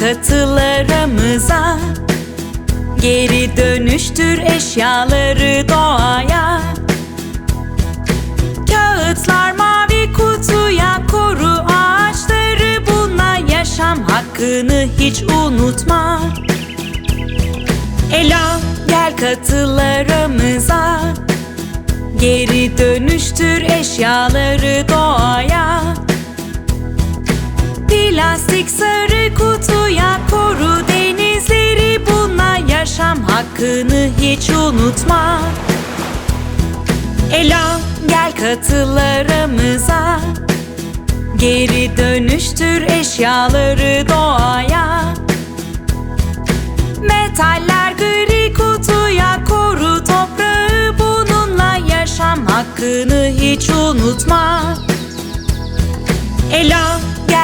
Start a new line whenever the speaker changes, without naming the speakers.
katılarımıza. Geri dönüştür eşyaları doğaya. Kağıtlar mavi kutuya koru ağaçları. Bununla yaşam hakkını hiç unutma. Ela gel katılarımıza. Geri dönüştür eşyaları doğaya Plastik sarı kutuya koru denizleri Bununla yaşam hakkını hiç unutma. Ela gel katılarımıza. Geri dönüştür eşyaları doğaya. Metaller gri kutuya koru toprağı Bununla yaşam hakkını hiç unutma. Ela